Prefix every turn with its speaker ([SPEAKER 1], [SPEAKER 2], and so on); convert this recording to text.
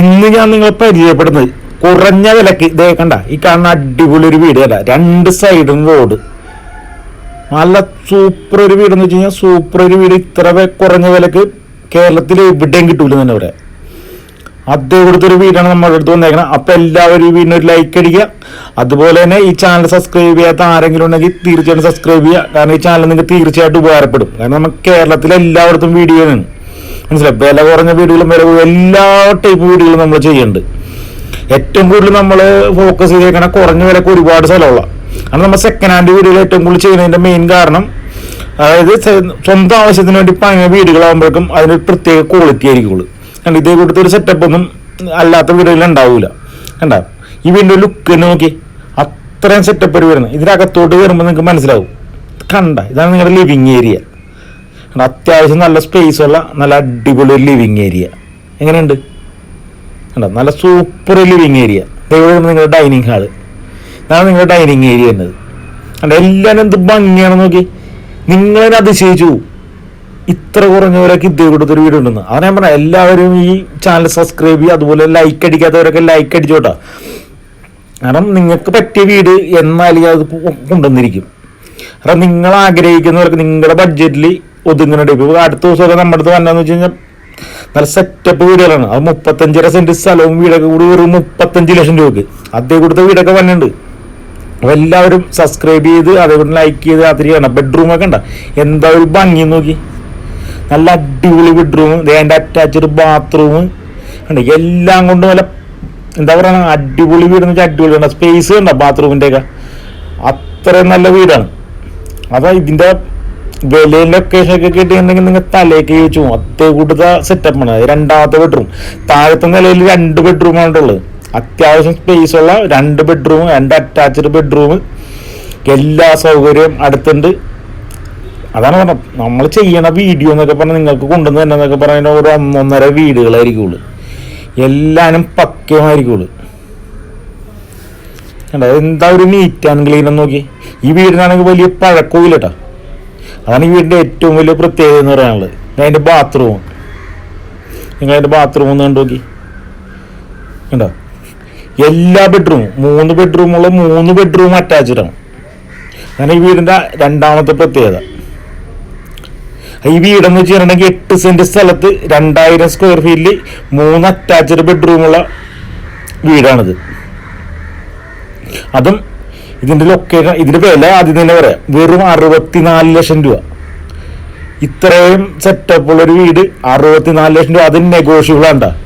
[SPEAKER 1] ഇന്ന് ഞാൻ നിങ്ങളെ പരിചയപ്പെടുന്നത് കുറഞ്ഞ വിലക്ക്. ഇതേ കണ്ട ഈ കാണുന്ന അടിപൊളി ഒരു വീട് അല്ല രണ്ട് സൈഡും റോഡ് നല്ല സൂപ്പർ ഒരു വീട് എന്ന് വെച്ച് കഴിഞ്ഞാൽ സൂപ്പർ ഒരു വീട്. ഇത്ര കുറഞ്ഞ വിലക്ക് കേരളത്തിൽ എവിടെയും കിട്ടൂല തന്നെ ഇവിടെ. അതേ കൊടുത്തൊരു വീടാണ് നമ്മുടെ അടുത്ത് വന്നേക്കണം. അപ്പൊ എല്ലാവരും ഈ വീടിന് ഒരു ലൈക്ക് അടിക്കുക. അതുപോലെ തന്നെ ഈ ചാനൽ സബ്സ്ക്രൈബ് ചെയ്യാത്ത ആരെങ്കിലും ഉണ്ടെങ്കിൽ തീർച്ചയായിട്ടും സബ്സ്ക്രൈബ് ചെയ്യുക. കാരണം ഈ ചാനൽ നിങ്ങൾക്ക് തീർച്ചയായിട്ടും ഉപകാരപ്പെടും. കാരണം നമുക്ക് കേരളത്തിൽ എല്ലായിടത്തും വീഡിയോ ആണ് മനസ്സിലായി? വില കുറഞ്ഞ വീടുകളും വില എല്ലാ ടൈപ്പ് വീടുകളും നമ്മൾ ചെയ്യുന്നുണ്ട്. ഏറ്റവും കൂടുതൽ നമ്മൾ ഫോക്കസ് ചെയ്തേക്കണ കുറഞ്ഞ വിലക്ക് ഒരുപാട് സ്ഥലമുള്ള. കാരണം നമ്മൾ സെക്കൻഡ് ഹാൻഡ് വീടുകൾ ഏറ്റവും കൂടുതൽ ചെയ്യുന്നതിന്റെ മെയിൻ കാരണം. അതായത് സ്വന്തം ആവശ്യത്തിന് വേണ്ടി പണിയ വീടുകളാകുമ്പോഴേക്കും അതിന് പ്രത്യേക ക്വാളിറ്റി ആയിരിക്കുള്ളൂ കാരണം ഇതേ കൊടുത്ത ഒരു സെറ്റപ്പ് ഒന്നും അല്ലാത്ത വീടുകളിൽ ഉണ്ടാവില്ല കണ്ട? ഈ വീടിന്റെ ലുക്ക് തന്നെ നോക്കി അത്രയും സെറ്റപ്പ് ഒരു വരുന്നത്. ഇതിനകത്തോട്ട് കയറുമ്പോൾ നിങ്ങൾക്ക് മനസ്സിലാവും. കണ്ട? ഇതാണ് നിങ്ങളുടെ ലിവിങ് ഏരിയ അത്യാവശ്യം നല്ല സ്പേസ് ഉള്ള നല്ല അടിപൊളി ഒരു ലിവിങ് ഏരിയ എങ്ങനെയുണ്ട്? കണ്ടോ? നല്ല സൂപ്പർ ലിവിങ് ഏരിയ ഇവിടെ നിങ്ങളുടെ ഡൈനിങ് ഹാൾ ഇതാണ് നിങ്ങളുടെ ഡൈനിങ് ഏരിയ എന്നത് കണ്ടോ? എല്ലാവരും എന്ത് ഭംഗിയാണ് നോക്കി. നിങ്ങളെ അതിശയിച്ചു. ഇത്ര കുറഞ്ഞവരൊക്കെ ഇതേ കൊടുത്തൊരു വീടുണ്ടെന്ന്. അതാണ് ഞാൻ പറഞ്ഞത് എല്ലാവരും ഈ ചാനൽ സബ്സ്ക്രൈബ് ചെയ്യുക അതുപോലെ ലൈക്ക് അടിക്കാത്തവരൊക്കെ ലൈക്ക് അടിച്ചോട്ടാ. കാരണം നിങ്ങൾക്ക് പറ്റിയ വീട് എന്നാലും അത് കൊണ്ടുവന്നിരിക്കും. കാരണം നിങ്ങൾ ആഗ്രഹിക്കുന്നവർക്ക് നിങ്ങളുടെ ബഡ്ജറ്റിൽ ഒതുങ്ങുന്നുണ്ട്. ഇപ്പോൾ അടുത്ത ദിവസമൊക്കെ നമ്മുടെ അടുത്ത് വന്നതെന്ന് വെച്ച് കഴിഞ്ഞാൽ നല്ല സെറ്റപ്പ് വീടുകളാണ്. അത് മുപ്പത്തഞ്ചര സെന്റ് സ്ഥലവും വീടൊക്കെ കൂടി വെറും മുപ്പത്തഞ്ച് ലക്ഷം രൂപക്ക്. അതേ കൂടുതൽ വീടൊക്കെ വന്നിട്ടുണ്ട്. അപ്പൊ എല്ലാവരും സബ്സ്ക്രൈബ് ചെയ്ത് അതേപോലെ ലൈക്ക് ചെയ്ത് അതിരി ബെഡ്റൂം ഒക്കെ ഉണ്ട? എന്താ ഒരു ഭംഗി നോക്കി. നല്ല അടിപൊളി ബെഡ്റൂം അതിന്റെ അറ്റാച്ച്ഡ് ബാത്റൂം ഉണ്ട്. എല്ലാം കൊണ്ടും നല്ല എന്താ പറയുക അടിപൊളി വീട് എന്ന് വെച്ചാൽ ഉണ്ട് സ്പേസ് ഉണ്ടോ ബാത്റൂമിന്റെയൊക്കെ അത്രയും നല്ല വീടാണ്. അതാ ഇതിന്റെ വിലയും ലൊക്കേഷൻ ഒക്കെ കിട്ടിയിട്ടുണ്ടെങ്കിൽ നിങ്ങൾ തലേക്ക് ചോദിച്ചു പോകും അതേ കൂട്ടത്തെ സെറ്റപ്പാണ് അത് രണ്ടാമത്തെ ബെഡ്റൂം താഴത്തെ നിലയിൽ രണ്ട് ബെഡ്റൂമാണ് ഉള്ളത്. അത്യാവശ്യം സ്പേസ് ഉള്ള രണ്ട് ബെഡ്റൂം രണ്ട് അറ്റാച്ച്ഡ് ബെഡ്റൂം എല്ലാ സൗകര്യവും അടുത്തുണ്ട്. അതാണ് പറഞ്ഞത്. നമ്മൾ ചെയ്യണ വീഡിയോ എന്നൊക്കെ പറഞ്ഞാൽ നിങ്ങൾക്ക് കൊണ്ടുവന്ന് തന്നെ എന്നൊക്കെ പറഞ്ഞാൽ ഒരു ഒന്നൊന്നര വീടുകളായിരിക്കുള്ളൂ. എല്ലാനും പക്യമായിരിക്കുള്ളൂ എന്താ ഒരു നീറ്റ് ആൻഡ് ക്ലീൻ നോക്കി? ഈ വീടിനാണെങ്കിൽ വലിയ പഴക്കവും കേട്ടോ അതാണ് ഈ വീടിന്റെ ഏറ്റവും വലിയ പ്രത്യേകത എന്ന് പറയാനുള്ളത്. അതിന്റെ ബാത്റൂം നിങ്ങൾ അതിന്റെ ബാത്റൂം ഒന്ന് കണ്ടു നോക്കി. കണ്ടോ? എല്ലാ ബെഡ്റൂമും മൂന്ന് ബെഡ്റൂമുള്ള മൂന്ന് ബെഡ്റൂം അറ്റാച്ച്ഡാണ് അതാണ് ഈ വീടിന്റെ രണ്ടാമത്തെ പ്രത്യേകത. ഈ വീടെന്ന് വെച്ചിട്ടുണ്ടെങ്കിൽ എട്ട് സെന്റ് സ്ഥലത്ത് രണ്ടായിരം സ്ക്വയർ ഫീറ്റിൽ മൂന്ന് അറ്റാച്ച്ഡ് ബെഡ്റൂമുള്ള വീടാണിത്. അതും ഇതിന്റെ ലൊക്കേഷൻ ഇതിന്റെ വില ആദ്യം തന്നെ പറയാം. വെറും അറുപത്തിനാല് ലക്ഷം രൂപ. ഇത്രയും സെറ്റപ്പ് ഉള്ള ഒരു വീട് അറുപത്തിനാല് ലക്ഷം രൂപ. അത് നെഗോഷ്യബിൾ ആണ്ടാ